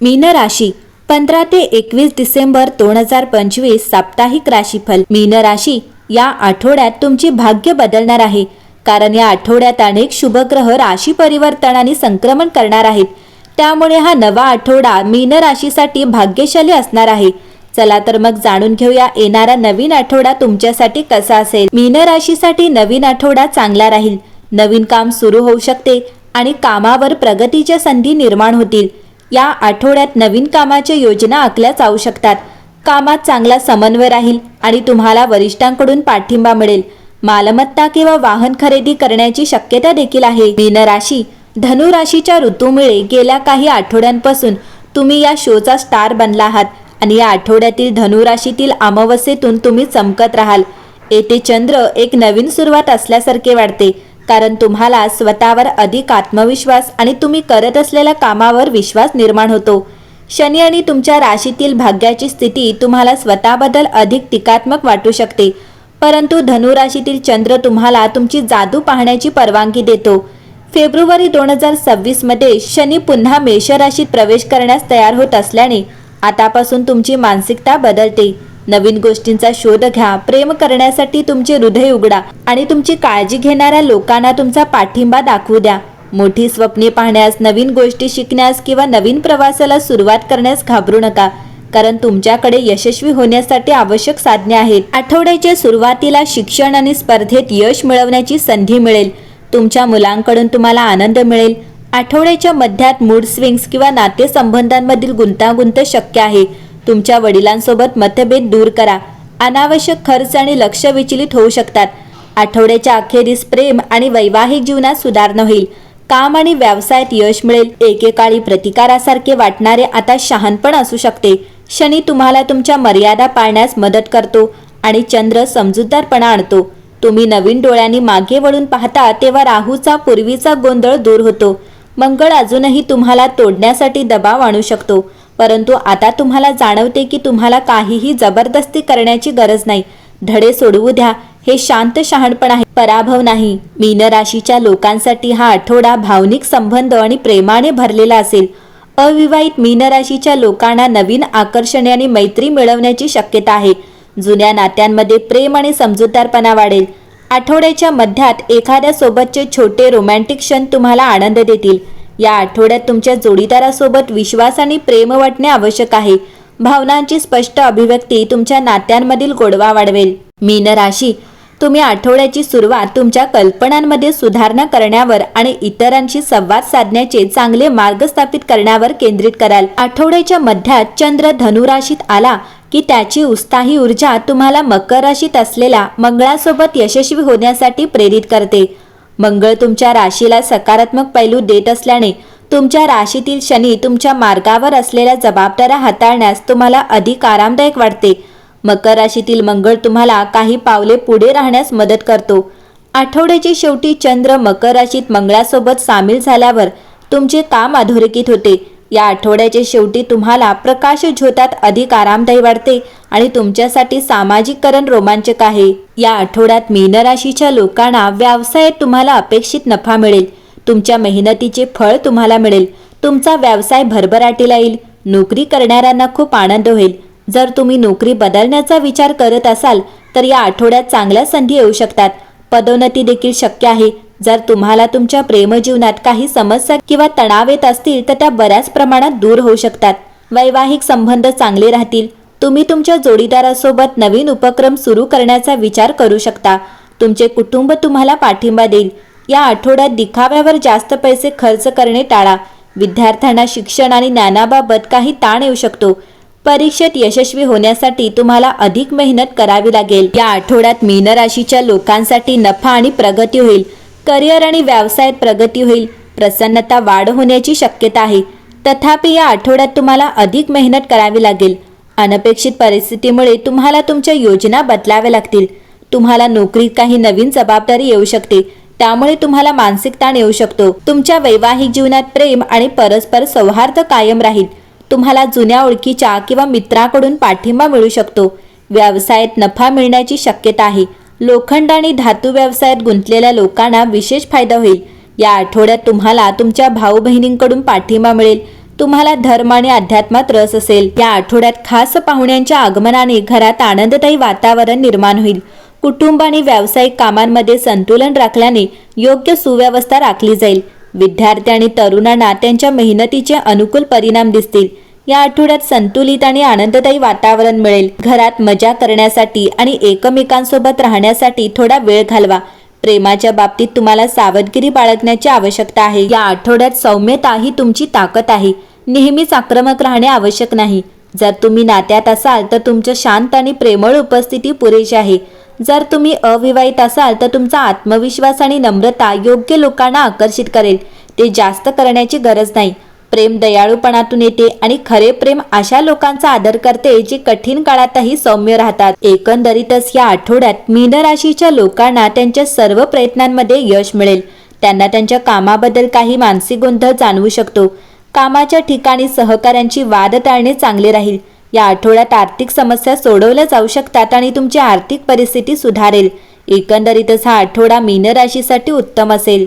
मीन राशी पंधरा ते एकवीस डिसेंबर दोन हजार पंचवीस साप्ताहिक राशीफल. मीन राशी या आठवड्यात तुमची भाग्य बदलणार आहे. कारण या आठवड्यात अनेक शुभग्रह राशी परिवर्तनाने संक्रमण करणार आहेत. त्यामुळे हा नवा आठवडा मीन राशीसाठी भाग्यशाली असणार आहे. चला तर मग जाणून घेऊया येणारा नवीन आठवडा तुमच्यासाठी कसा असेल. मीन राशीसाठी नवीन आठवडा चांगला राहील. नवीन काम सुरू होऊ शकते आणि कामावर प्रगतीच्या संधी निर्माण होतील. या आठवड्यात नवीन कामाच्या योजना आखल्या जाऊ शकतात. कामात चांगला समन्वय राहील आणि तुम्हाला वरिष्ठांकडून पाठिंबा मिळेल. मालमत्ता किंवा वाहन खरेदी करण्याची शक्यता देखील आहे. मीनराशी धनुराशीच्या ऋतूमुळे गेल्या काही आठवड्यांपासून तुम्ही या शोचा स्टार बनला आहात आणि या आठवड्यातील धनुराशीतील अमावस्येतून तुम्ही चमकत राहाल. येथे चंद्र एक नवीन सुरुवात असल्यासारखे वाटते. कारण तुम्हाला स्वतःवर अधिक आत्मविश्वास आणि तुम्ही करत असलेल्या कामावर विश्वास निर्माण होतो. शनी आणि तुमच्या राशीतील भाग्याची स्थिती तुम्हाला स्वतःबद्दल अधिक टीकात्मक वाटू शकते. परंतु धनुराशीतील चंद्र तुम्हाला तुमची जादू पाहण्याची परवानगी देतो. फेब्रुवारी दोन हजार सव्वीसमध्ये शनी पुन्हा मेष राशीत प्रवेश करण्यास तयार होत असल्याने आतापासून तुमची मानसिकता बदलते. नवीन गोष्टींचा शोध घ्या प्रेम करण्यासाठी तुमचे हृदय उघडा आणि तुमची काळजी घेणाऱ्या लोकांना तुमचा पाठिंबा दाखवू द्या. मोठी स्वप्ने पाहण्यास नवीन गोष्टी शिकण्यास किंवा नवीन प्रवासाला सुरुवात करण्यास घाबरू नका कारण तुमच्याकडे यशस्वी होण्यासाठी आवश्यक साधने आहेत. आठवड्याच्या सुरुवातीला शिक्षण आणि स्पर्धेत यश मिळवण्याची संधी मिळेल. तुमच्या मुलांकडून तुम्हाला आनंद मिळेल. आठवड्याच्या मध्यात मूड स्विंग्स किंवा नातेसंबंधांमधील गुंतागुंत शक्य आहे. तुमच्या वडिलांसोबत मतभेद दूर करा. अनावश्यक खर्च आणि लक्ष विचलित होऊ शकतात. आठवड्याच्या अखेरीस प्रेम आणि वैवाहिक जीवनात सुधारणा होईल. काम आणि व्यवसायात यश मिळेल. एकेकाळी प्रतिकारासारखे वाटणारे आता शहाणपण असू शकते. शनी तुम्हाला तुमच्या मर्यादा पाळण्यास मदत करतो आणि चंद्र समजूतदारपणा आणतो. तुम्ही नवीन डोळ्यांनी मागे वळून पाहता तेव्हा राहूचा पूर्वीचा गोंधळ दूर होतो. मंगळ अजूनही तुम्हाला तोडण्यासाठी दबाव आणू शकतो. परंतु आता तुम्हाला जाणवते की तुम्हाला काहीही जबरदस्ती करण्याची गरज नाही. धडे सोडवू द्या हे शांत शहाणपण आहे. पराभव नाही. मीन राशीच्या लोकांसाठी हा आठवडा भावनिक संबंध आणि प्रेमाने भरलेला असेल. अविवाहित मीन राशीच्या लोकांना नवीन आकर्षणे आणि मैत्री मिळवण्याची शक्यता आहे. जुन्या नात्यांमध्ये प्रेम आणि समजूतदारपणा वाढेल. आठवड्याच्या मध्यात एखाद्या सोबतचे छोटे रोमॅन्टिक क्षण तुम्हाला आनंद देतील. या आठवड्यात तुमच्या जोडीदारासोबत विश्वास आणि प्रेम वाटणे आवश्यक आहे. भावनांची स्पष्ट अभिव्यक्ती तुमच्या नात्यांमधील गोडवा वाढवेल. मीन राशी तुम्ही आठवड्याची सुरुवात तुमच्या कल्पनांमध्ये सुधारणा करण्यावर आणि इतरांशी संवाद साधण्याचे चांगले मार्ग स्थापित करण्यावर केंद्रित कराल. आठवड्याच्या मध्यात चंद्र धनुराशीत आला की त्याची उत्साही ऊर्जा तुम्हाला मकर राशीत असलेल्या मंगळासोबत यशस्वी होण्यासाठी प्रेरित करते. मंगळ तुमच्या राशीला सकारात्मक पैलू देत असल्याने तुमच्या राशीतील शनी तुमच्या मार्गावर असलेल्या जबाबदाऱ्या हाताळण्यास तुम्हाला अधिक आरामदायक वाटते. मकर राशीतील मंगळ तुम्हाला काही पावले पुढे राहण्यास मदत करतो. आठवड्याची शेवटी चंद्र मकर राशीत मंगळासोबत सामील झाल्यावर तुमचे काम अधोरेखित होते. या आठवड्याच्या शेवटी तुम्हाला प्रकाश झोतात अधिक आरामदायी वाटते. आणि तुमच्यासाठी सामाजिककरण रोमांचक आहे. या आठवड्यात मीन राशीच्या लोकांना व्यवसायात तुम्हाला अपेक्षित नफा मिळेल. तुमच्या मेहनतीचे फळ तुम्हाला मिळेल. तुमचा व्यवसाय भरभराटीला येईल. नोकरी करणाऱ्यांना खूप आनंद होईल. जर तुम्ही नोकरी बदलण्याचा विचार करत असाल तर या आठवड्यात चांगल्या संधी येऊ शकतात. पदोन्नती देखील शक्य आहे. जर तुम्हाला तुमच्या प्रेमजीवनात काही समस्या किंवा तणाव येत असतील तर त्या बऱ्याच प्रमाणात दूर होऊ शकतात. वैवाहिक संबंध चांगले राहतील. तुम्ही तुमच्या जोडीदारासोबत नवीन उपक्रम सुरू करण्याचा विचार करू शकता. तुमचे कुटुंब तुम्हाला पाठिंबा देईल. या आठवड्यात दिखाव्यावर जास्त पैसे खर्च करणे टाळा. विद्यार्थ्यांना शिक्षण आणि ज्ञानाबाबत काही ताण येऊ शकतो. परीक्षेत यशस्वी होण्यासाठी तुम्हाला अधिक मेहनत करावी लागेल. या आठवड्यात मीन राशीच्या लोकांसाठी नफा आणि प्रगती होईल. करिअर आणि व्यवसायात प्रगती होईल. प्रसन्नता वाढ होण्याची शक्यता आहे. तथापि या आठवड्यात तुम्हाला अधिक मेहनत करावी लागेल. अनपेक्षित परिस्थितीमुळे तुम्हाला तुमच्या योजना बदलाव्या लागतील. तुम्हाला नोकरीत काही नवीन जबाबदारी येऊ शकते. त्यामुळे तुम्हाला मानसिक ताण येऊ शकतो. तुमच्या वैवाहिक जीवनात प्रेम आणि परस्पर सौहार्द कायम राहील. तुम्हाला जुन्या ओळखीच्या किंवा मित्राकडून पाठिंबा मिळू शकतो. व्यवसायात नफा मिळण्याची शक्यता आहे. लोखंड आणि धातू व्यवसायात गुंतलेल्या लोकांना विशेष फायदा होईल. या आठवड्यात तुम्हाला तुमच्या भाऊ बहिणींकडून पाठिंबा मिळेल. तुम्हाला धर्म आणि अध्यात्मात रस असेल. या आठवड्यात खास पाहुण्यांच्या आगमनाने घरात आनंददायी वातावरण निर्माण होईल. कुटुंब आणि व्यावसायिक कामांमध्ये संतुलन राखल्याने योग्य सुव्यवस्था राखली जाईल. विद्यार्थी आणि तरुणांना त्यांच्या मेहनतीचे अनुकूल परिणाम दिसतील. या आठवड्यात संतुलित आणि आनंददायी वातावरण मिळेल. घरात मजा करण्यासाठी आणि एकमेकांसोबत राहण्यासाठी थोडा वेळ घालवा. प्रेमाच्या बाबतीत तुम्हाला सावधगिरी बाळगण्याची आवश्यकता आहे. या आठवड्यात सौम्यता ही तुमची ताकद आहे. नेहमीच आक्रमक राहणे आवश्यक नाही. जर तुम्ही नात्यात असाल तर तुमच्या शांत आणि प्रेमळ उपस्थिती पुरेशी आहे. जर तुम्ही अविवाहित असाल तर तुमचा आत्मविश्वास आणि नम्रता योग्य लोकांना आकर्षित करेल. ते जास्त करण्याची गरज नाही. प्रेम दयाळूपणातून येते आणि खरे प्रेम अशा लोकांचा आदर करते जे कठीण काळातही सौम्य राहतात. एकंदरीतच या आठवड्यात मीन राशीच्या लोकांना त्यांच्या सर्व प्रयत्नांमध्ये यश मिळेल. त्यांना त्यांच्या कामाबद्दल काही मानसिक गोंधळ जाणवू शकतो. कामाच्या ठिकाणी सहकाऱ्यांची वाद टाळणे चांगले राहील. या आठवड्यात आर्थिक समस्या सोडवल्या जाऊ शकतात आणि तुमची आर्थिक परिस्थिती सुधारेल. एकंदरीतच हा आठवडा मीन राशीसाठी उत्तम असेल.